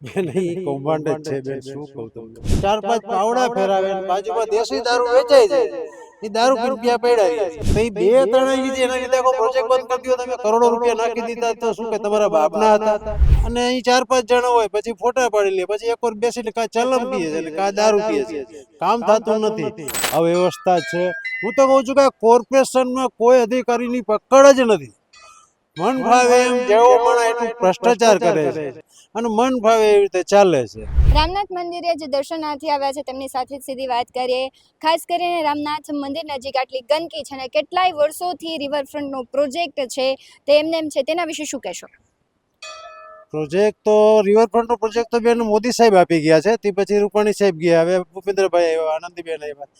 બેન કૌભાંડ જ છે બેન શું કહું તમને? ચાર પાંચ પાવડા ફેરાવે બાજુમાં દેશી દારૂ વેચાય છે. એ દારૂ રૂપિયા પડ્યા છે. તો બે ત્રણ ઈ એના લીધે પ્રોજેક્ટ બંધ કરી દો તમે કરોડો રૂપિયા નાખી દીધા તો શું કે તમારા બાપના હતા? અને અહીં ચાર પાંચ જણા હોય પછી ફોટા પાડી લે પછી એક વાર બેસીને કા ચલમ પીએ છે કા દારૂ પીએ છે. કામ થતું નથી. આ વ્યવસ્થા છે. હું તો કહું છું કે કોર્પોરેશનમાં કોઈ અધિકારીની પકડ જ નથી. મન ભાવે એમ જેવો માણસ એટલું ભ્રષ્ટાચાર કરે છે. અને મન ભાવે એવી રીતે ચાલે છે. રામનાથ મંદિરે જે દર્શનાર્થી આવ્યા છે તેમની સાથે જ સીધી વાત કરીએ. ખાસ કરીને રામનાથ મંદિર નજીક આટલી ગંદકી છે અને કેટલાય વર્ષોથી રિવરફ્રન્ટનો પ્રોજેક્ટ છે તે એમને એમ છે તેના વિશે શું કહેશો? પ્રોજેક્ટ તો રિવરફ્રન્ટનો પ્રોજેક્ટ તો બેન મોદી સાહેબ આપી ગયા છે તે પછી રૂપાણી સાહેબ ગયા હવે ભૂપેન્દ્રભાઈ આવ્યા આનંદીબેન આવ્યા.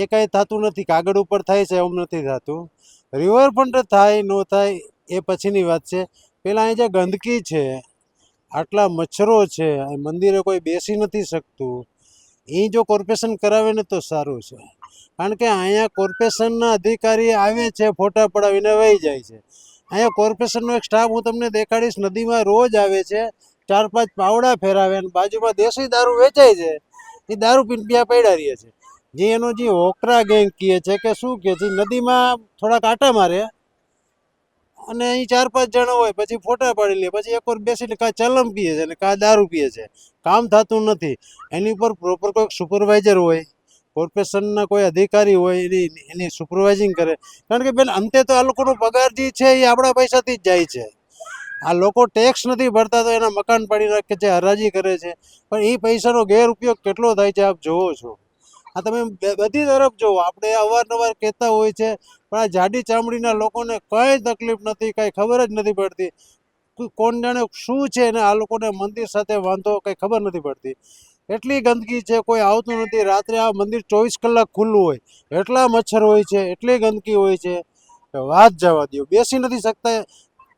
એ કાંઈ થતું નથી કાગળ ઉપર થાય છે એમ નથી થતું. રિવરફ્રન્ટ થાય ન થાય એ પછીની વાત છે. પહેલાં અહીં જે ગંદકી છે, આટલા મચ્છરો છે મંદિરે કોઈ બેસી નથી શકતું. એ જો કોર્પોરેશન કરાવે ને તો સારું છે. કારણ કે અહીંયા કોર્પોરેશનના અધિકારી આવે છે, ફોટા પડાવીને વહી જાય છે. અહીંયા કોર્પોરેશનનો એક સ્ટાફ હું તમને દેખાડીશ, નદીમાં રોજ આવે છે, ચાર પાંચ પાવડા ફેરાવે અને બાજુમાં દેશી દારૂ વેચાય છે. એ દારૂ પીને ત્યાં પડ્યા રહીએ છે. જે એનો જે હોકરા ગેંગ કહે છે કે શું કહે છે નદીમાં થોડાક આટા મારે. અને અહીં ચાર પાંચ જણા હોય, પછી ફોટા પાડી લે, પછી એક વાર બેસીને કાં ચલમ પીએ છે અને કાં દારૂ પીએ છે. કામ થતું નથી. એની ઉપર પ્રોપર કોઈક સુપરવાઇઝર હોય કોર્પોરેશનના કોઈ અધિકારી હોય, એની એની સુપરવાઇઝિંગ કરે. કારણ કે બેન, અંતે તો આ લોકોનો પગાર જે છે એ આપણા પૈસાથી જ જાય છે. આ લોકો ટેક્સ નથી ભરતા તો એના મકાન પાડી રાખે છે, હરાજી કરે છે. પણ એ પૈસાનો ગેરઉપયોગ કેટલો થાય છે આપ જોવો છો. આ તમે બધી તરફ જુઓ આપણે અવારનવાર કહેતા હોય છે, પણ આ જાડી ચામડીના લોકોને કંઈ તકલીફ નથી, કાંઈ ખબર જ નથી પડતી. કોણ જાણે શું છે ને આ લોકોને મંદિર સાથે વાંધો કંઈ ખબર નથી પડતી. એટલી ગંદકી છે, કોઈ આવતું નથી. રાત્રે આ મંદિર ચોવીસ કલાક ખુલ્લું હોય. એટલા મચ્છર હોય છે, એટલી ગંદકી હોય છે. વાત જવા દો બેસી નથી શકતા.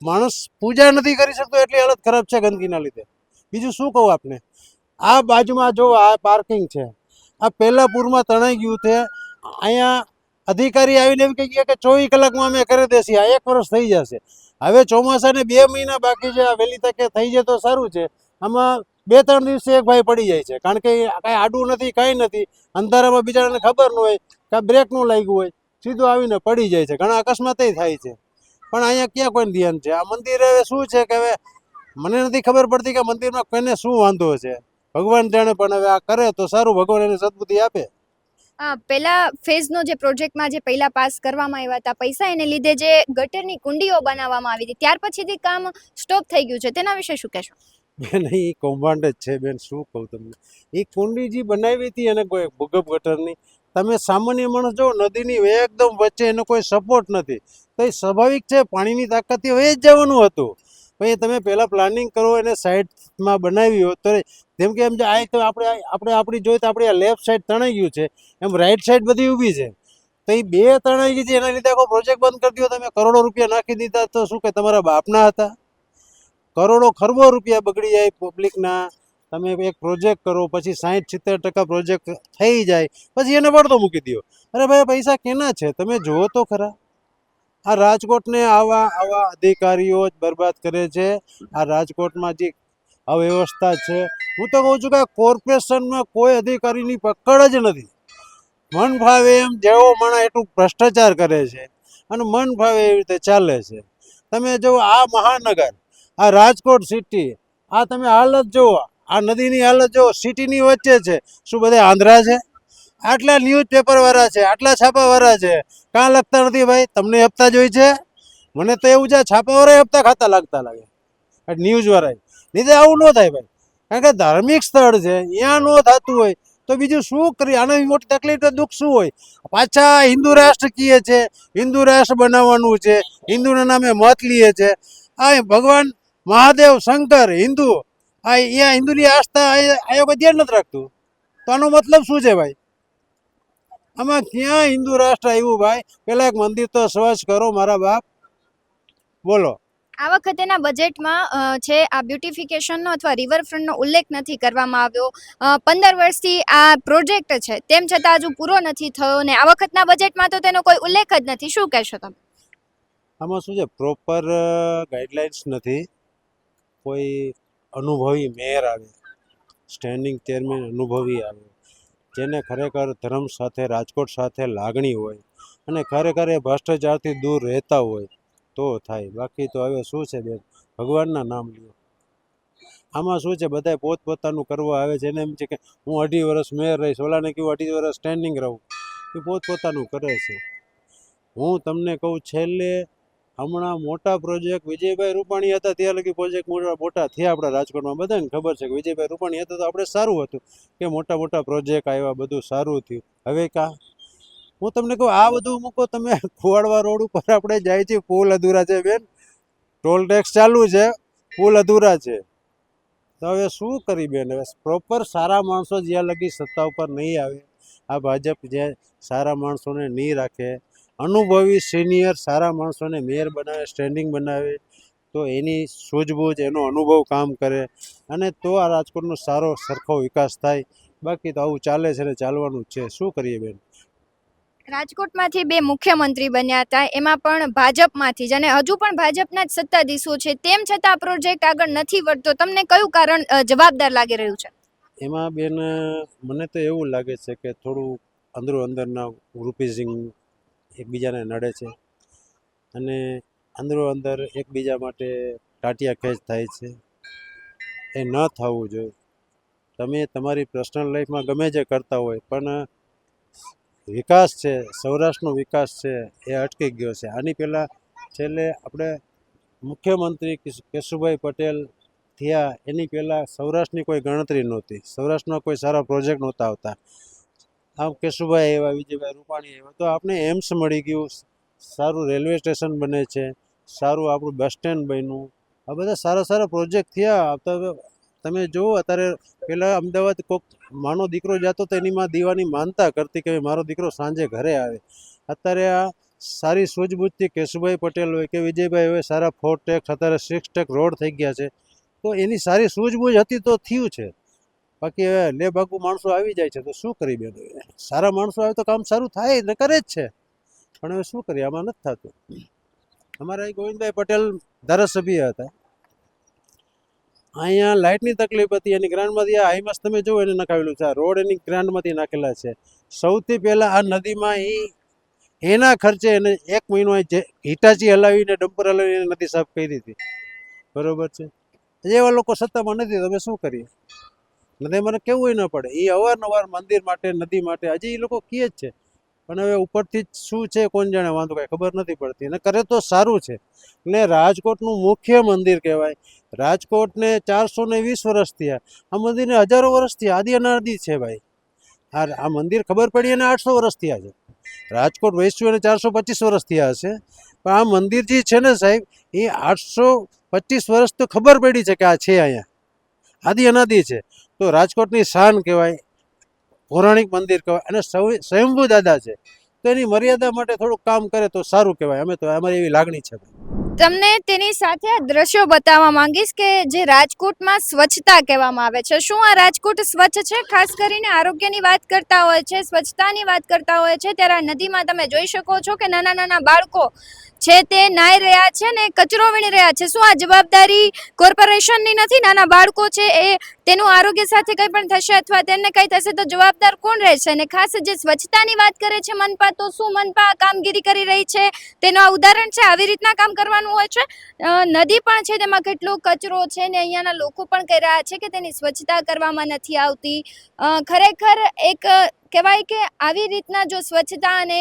માણસ પૂજા નથી કરી શકતો, એટલી હાલત ખરાબ છે ગંદકીના લીધે. બીજું શું કહું આપને? આ બાજુમાં જો આ પાર્કિંગ છે. આ પહેલા પૂરમાં તણાઈ ગયું છે. અહીંયા અધિકારી આવીને એમ કહી ગયા કે ચોવીસ કલાકમાં અમે કરી દેશી. આ એક વર્ષ થઈ જશે. હવે ચોમાસાને બે મહિના બાકી છે. આ વહેલી તકે થઈ જાય તો સારું છે. આમાં બે ત્રણ દિવસે એક ભાઈ પડી જાય છે. કારણ કે કાંઈ આડું નથી, કાંઈ નથી. અંધારામાં બિચારાને ખબર ન હોય કે બ્રેકનું લાગ્યું હોય. સીધું આવીને પડી જાય છે. ઘણા અકસ્માતે થાય છે. પણ અહીંયા ક્યાં કોઈ ધ્યાન છે? આ મંદિર શું છે કે હવે મને નથી ખબર પડતી કે મંદિરમાં કોઈને શું વાંધો છે. ભગવાન જાણે પણ હવે આ કરે તો સારું ભગવાન એને સદબુદ્ધિ આપે. પહેલા ફેઝનો જે પ્રોજેક્ટમાં જે પહેલા પાસ કરવામાં આવ્યા હતા પૈસા એને લીધે જે ગટરની કુંડીઓ બનાવવામાં આવી હતી ત્યાર પછીથી કામ સ્ટોપ થઈ ગયું છે તેના વિશે શું કહેશો? બેન એ કૌભાંડ જ છે બેન શું કહું તમને? એ કુંડી જે બનાવી હતી એને કોઈ ભૂગપ ગટરની તમે સામાન્ય માણસ જો નદીની એકદમ વચ્ચે એનો કોઈ સપોર્ટ નથી. તો એ સ્વાભાવિક છે પાણીની તાકાતથી વહી જ જવાનું હતું. પછી તમે પહેલાં પ્લાનિંગ કરો એને સાઈડમાં બનાવી હોય તો જેમ કે એમ જે આ તો આપણે આપણે આપણી જોઈએ તો આપણી આ લેફ્ટ સાઈડ તણાઈ ગયું છે. એમ રાઈટ સાઈડ બધી ઊભી છે. તો એ બે તણાઈ ગઈ છે, એના લીધે આખો પ્રોજેક્ટ બંધ કરી દો તમે કરોડો રૂપિયા નાખી દીધા તો શું કે તમારા બાપના હતા. કરોડો ખરબો રૂપિયા બગડી જાય પબ્લિકના તમે એક પ્રોજેક્ટ કરો, પછી સાહીઠ સિત્તેર ટકા પ્રોજેક્ટ થઈ જાય. પછી એને પડતો મૂકી દો અરે ભાઈ પૈસા કેના છે? તમે જુઓ તો ખરા. આ રાજકોટને આવા આવા અધિકારીઓ જ બરબાદ કરે છે. આ રાજકોટમાં જે અવ્યવસ્થા છે, હું તો કહું છું કે કોર્પોરેશનમાં કોઈ અધિકારીની પકડ જ નથી. મન ભાવે એમ જેવો માણસ એટલું ભ્રષ્ટાચાર કરે છે અને મન ભાવે એવી રીતે ચાલે છે. તમે જો આ મહાનગર, આ રાજકોટ સિટી આ તમે હાલત જુઓ, આ નદીની હાલત જુઓ સિટીની વચ્ચે છે. શું બધા આંધ્રા છે? આટલા ન્યૂઝ પેપર વાળા છે, આટલા છાપા વાળા છે. કાં લખતા નથી ભાઈ? તમને હપ્તા જોઈ છે? મને તો એવું છે, છાપાવાળા હપ્તા ખાતા લાગતા લાગે. ન્યૂઝ વાળા નહીં આવું ન થાય ભાઈ. કારણ કે ધાર્મિક સ્થળ છે ત્યાં ન થતું હોય, તો બીજું શું કરી આનાથી મોટી તકલીફ તો દુઃખ શું હોય? પાછા હિન્દુ રાષ્ટ્ર કીએ છે, હિન્દુ રાષ્ટ્ર બનાવવાનું છે, હિન્દુના નામે મત લઈએ છે. આ ભગવાન મહાદેવ, શંકર, હિન્દુ, આ અહીંયા હિન્દુની આસ્થા આ- આ ધ્યાન નથી રાખતું. તો આનો મતલબ શું છે ભાઈ? આમાં ક્યાં હિન્દુ રાષ્ટ્ર આવ્યું ભાઈ? પેલા એક મંદિર તો સ્વચ્છ કરો મારા બાપ. બોલો. આ વખતેના બજેટમાં છે આ બ્યુટિફિકેશનનો અથવા રિવરફ્રન્ટનો ઉલ્લેખ નથી કરવામાં આવ્યો. પંદર વર્ષથી આ પ્રોજેક્ટ છે. તેમ છતાં હજુ પૂરો નથી થયો ને આ વખતના બજેટમાં તો તેનો કોઈ ઉલ્લેખ જ નથી. શું કહેશો તમે? આમાં શું છે? પ્રોપર ગાઈડલાઇન્સ નથી. કોઈ અનુભવી મેયર આવે. સ્ટેન્ડિંગ ચેરમેન અનુભવી આવે. જેને ખરેખર ધર્મ સાથે, રાજકોટ સાથે લાગણી હોય અને ખરેખર એ ભ્રષ્ટાચારથી દૂર રહેતા હોય, તો થાય. બાકી તો હવે શું છે બેન? ભગવાનના નામ લ્યો. આમાં શું છે? બધાય પોતપોતાનું કરવા આવે છે. એને એમ છે કે હું અઢી વર્ષ મેયર રહીશ. ઓલાને કહ્યું અઢી વર્ષ સ્ટેન્ડિંગ રહું. એ પોતપોતાનું કરે છે. હું તમને કહું, છેલ્લે હમણાં મોટા પ્રોજેક્ટ વિજયભાઈ રૂપાણી હતા, ત્યાં લગી પ્રોજેક્ટ મોટા મોટા થયા આપણા રાજકોટમાં બધાને ખબર છે કે વિજયભાઈ રૂપાણી હતા તો આપણે સારું હતું કે મોટા મોટા પ્રોજેક્ટ આવ્યા, બધું સારું થયું. હવે કા? હું તમને કહું, આ બધું મૂકો, તમે ખોવાડવા રોડ ઉપર આપણે જાય છે પુલ અધૂરા છે બેન. ટોલ ટેક્સ ચાલુ છે, પુલ અધૂરા છે. તો હવે શું કરી બેન? હવે પ્રોપર સારા માણસો જ્યાં લગી સત્તા ઉપર નહીં આવે, આ ભાજપ જે સારા માણસોને નહીં રાખે અનુભવી સિનિયર સારા માણસોને મેયર બનાવે સ્ટેન્ડિંગ બનાવે તો એની સૂઝબૂઝ એનો અનુભવ કામ કરે અને તો આ રાજકોટનો સારો સરખો વિકાસ થાય. બાકી તો આવું ચાલે છે ને ચાલવાનું છે. શું કરીએ બેન? રાજકોટમાંથી બે મુખ્યમંત્રી બન્યા હતા. એમાં પણ ભાજપમાંથી જ અને હજુ પણ ભાજપના જ સત્તાધીશો છે. તેમ છતાં આ પ્રોજેક્ટ આગળ નથી વધતો. તમને કયું કારણ જવાબદાર લાગી રહ્યું છે? એમાં બેન મને તો એવું લાગે છે કે થોડું અંદરો અંદરના ગ્રુપિઝિંગ એકબીજાને નડે છે. અને અંદરો અંદર એકબીજા માટે ટાટિયા ખેંચ થાય છે. એ ન થવું જોઈએ. તમે તમારી પર્સનલ લાઈફમાં ગમે જે કરતા હોય, પણ વિકાસ છે, સૌરાષ્ટ્રનો વિકાસ છે, એ અટકી ગયો છે. આની પહેલાં છેલ્લે આપણે મુખ્યમંત્રી કેશુ- કેશુભાઈ પટેલ થયા, એની પહેલાં સૌરાષ્ટ્રની કોઈ ગણતરી નહોતી. સૌરાષ્ટ્રમાં કોઈ સારા પ્રોજેક્ટ નહોતા આવતા. આમ કેશુભાઈ એવા, વિજયભાઈ રૂપાણી એવા, તો આપણે એમ્સ મળી ગયું સારું રેલવે સ્ટેશન બને છે, સારું આપણું બસ સ્ટેન્ડ બન્યું, આ બધા સારા સારા પ્રોજેક્ટ થયા. તો તમે જુઓ, અત્યારે પહેલાં અમદાવાદ કોક માનો દીકરો જતો તો એની માં દીવાની માનતા કરતી કે મારો દીકરો સાંજે ઘરે આવે. અત્યારે આ સારી સૂઝબૂછથી કેશુભાઈ પટેલ હોય કે વિજયભાઈ હોય, સારા ફોર ટેક્સ અત્યારે સિક્સ ટેક રોડ થઈ ગયા છે. તો એની સારી સૂઝબૂછ હતી તો થયું છે. બાકી હવે લે ભાગુ માણસો આવી જાય છે તો શું કરી બેન સારા માણસો આવે તો કામ સારું થાય, ને કરે જ છે. પણ હવે શું કરીએ, આમાં નથી થતું. અમારા અહીં ગોવિંદભાઈ પટેલ ધારાસભ્ય હતા. અહીંયા લાઇટની તકલીફ હતી, એની ગ્રાન્ડમાંથી આ હાઈમાસ તમે જુઓ એને નખાવેલું છે. આ રોડ એની ગ્રાન્ડમાંથી નાખેલા છે. સૌથી પહેલાં આ નદીમાં એ એના ખર્ચે એને એક મહિનો જે હિટાચી હલાવીને, ડમ્પર હલાવીને નદી સાફ કરી હતી. બરોબર છે? એવા લોકો સત્તામાં નથી તમે શું કરીએ? નદી મને કેવું ન પડે. એ અવારનવાર મંદિર માટે, નદી માટે, હજી એ લોકો કહે જ છે. પણ હવે ઉપરથી શું છે કોણ જાણે? વાંધો કાંઈ ખબર નથી પડતી. અને કરે તો સારું છે. એટલે રાજકોટનું મુખ્ય મંદિર કહેવાય. રાજકોટને ચારસો ને વીસ વર્ષ થયા. આ મંદિરને હજારો વર્ષ થયા. આદિ અનાદિ છે ભાઈ. આ આ મંદિર ખબર પડી અને આઠસો વર્ષ થયા છે. રાજકોટ વૈશ્વ અને ચારસો પચીસ વર્ષ થયા હશે. પણ આ મંદિર જે છે ને સાહેબ, એ આઠસો પચીસ વર્ષ તો ખબર પડી છે કે આ છે અહીંયા. આદિ અનાદિ છે. તો રાજકોટની શાન કહેવાય, પૌરાણિક મંદિર કહેવાય અને સ્વયંભૂ દાદા છે. તો એની મર્યાદા માટે થોડુંક કામ કરે તો સારું કહેવાય. અમે તો, અમારી એવી લાગણી છે. તમને તેની સાથે આ દ્રશ્યો બતાવવા માંગીશ કે જે રાજકોટમાં સ્વચ્છતા કહેવામાં આવે છે. શું આ રાજકોટ સ્વચ્છ છે? ખાસ કરીને આરોગ્યની વાત કરતા હોય છે, સ્વચ્છતાની વાત કરતા હોય છે, ત્યારે નદીમાં તમે જોઈ શકો છો કે નાના નાના બાળકો છે તે નાઈ રહ્યા છે ને કચરો વીણી રહ્યા છે. શું આ જવાબદારી કોર્પોરેશનની નથી? નાના બાળકો છે એ તેનું આરોગ્ય સાથે કંઈ પણ થશે અથવા તેમને કંઈ થશે તો જવાબદાર કોણ રહેશે? અને ખાસ જે સ્વચ્છતાની વાત કરે છે મનપા, તો શું મનપા કામગીરી કરી રહી છે? તેનું આ ઉદાહરણ છે, આવી રીતના કામ કરવાનું હોય છે? નદી પણ છે તેમાં કેટલો કચરો છે ને અહીંયાના લોકો પણ કહી રહ્યા છે કે તેની સ્વચ્છતા કરવામાં નથી આવતી. ખરેખર એક કહેવાય કે આવી રીતના જો સ્વચ્છતા અને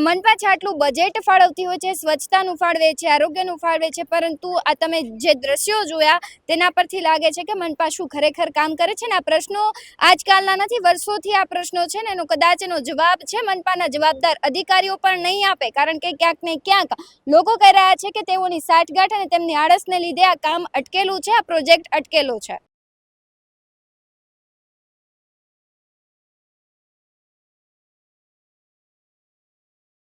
મનપા આટલું બજેટ ફાળવતી હોય છે, સ્વચ્છતાનું ફાળવે છે, આરોગ્યનું ફાળવે છે, પરંતુ આ તમે જે દ્રશ્યો જોયા તેના પરથી લાગે છે કે મનપા શું ખરેખર કામ કરે છે ને આ પ્રશ્નો આજકાલના નથી, વર્ષોથી આ પ્રશ્નો છે ને એનો કદાચ એનો જવાબ છે મનપાના જવાબદાર અધિકારીઓ પણ નહીં આપે, કારણ કે ક્યાંક ને ક્યાંક લોકો કહી રહ્યા છે કે તેઓની સાઠગાંઠ અને તેમની આળસને લીધે આ કામ અટકેલું છે, આ પ્રોજેક્ટ અટકેલો છે.